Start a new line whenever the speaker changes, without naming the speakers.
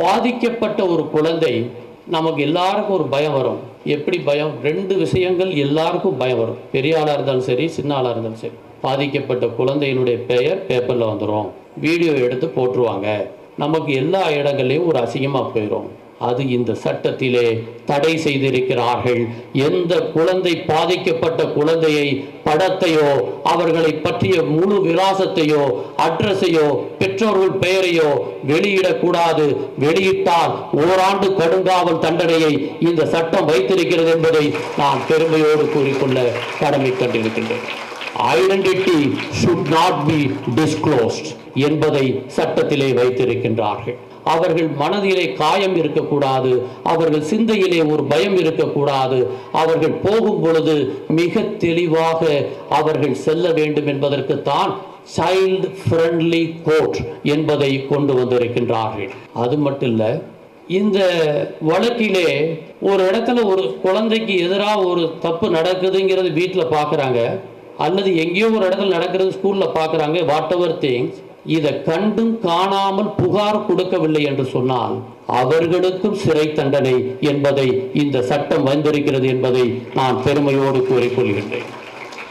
பாதிக்கப்பட்ட ஒரு குழந்தை நமக்கு எல்லாருக்கும் ஒரு பயம் வரும். எப்படி பயம்? ரெண்டு விஷயங்கள் எல்லாருக்கும் பயம் வரும். பெரிய ஆளாக இருந்தாலும் சரி சின்ன ஆளாக இருந்தாலும் சரி. பாதிக்கப்பட்ட குழந்தையினுடைய பெயர் பேப்பரில் வந்துடும் வீடியோ எடுத்து போட்டுருவாங்க. நமக்கு எல்லா இடங்கள்லையும் ஒரு அசிங்கமாக போயிடும் அது இந்த சட்டத்திலே தடை செய்திருக்கிறார்கள். எந்த குழந்தை பாதிக்கப்பட்ட குழந்தையை படத்தையோ அவர்களை பற்றிய முழு விலாசத்தையோ அட்ரஸையோ பெற்றோர்கள் பெயரையோ வெளியிடக்கூடாது. வெளியிட்டால் ஓராண்டு கடுங்காவல் தண்டனையை இந்த சட்டம் வைத்திருக்கிறது என்பதை நான் பெருமையோடு கூறிக்கொள்ள கடமை கண்டிருக்கின்றேன் identity should not be disclosed என்பதை சட்டத்திலே வைத்திருக்கின்றார்கள். அவர்கள் மனதிலே காயம் இருக்கக்கூடாது அவர்கள் சிந்தையிலே ஒரு பயம் இருக்கக்கூடாது. அவர்கள் போகும் பொழுது மிக தெளிவாக அவர்கள் செல்ல வேண்டும் என்பதற்குத்தான் சைல்டு ஃப்ரெண்ட்லி கோர்ட் என்பதை கொண்டு வந்திருக்கின்றார்கள். அது மட்டும் இல்லை இந்த வழக்கிலே ஒரு இடத்துல ஒரு குழந்தைக்கு எதிராக ஒரு தப்பு நடக்குதுங்கிறது வீட்டில் பார்க்குறாங்க அல்லது எங்கேயோ ஒரு இடத்துல நடக்கிறது ஸ்கூலில் பார்க்குறாங்க வாட் எவர் திங்ஸ் இதை கண்டும் காணாமல் புகார் கொடுக்கவில்லை என்று சொன்னால் அவர்களுக்கும் சிறை தண்டனை என்பதை இந்த சட்டம் வந்திருக்கிறது என்பதை நான் பெருமையோடு கூறிக்கொள்கின்றேன்.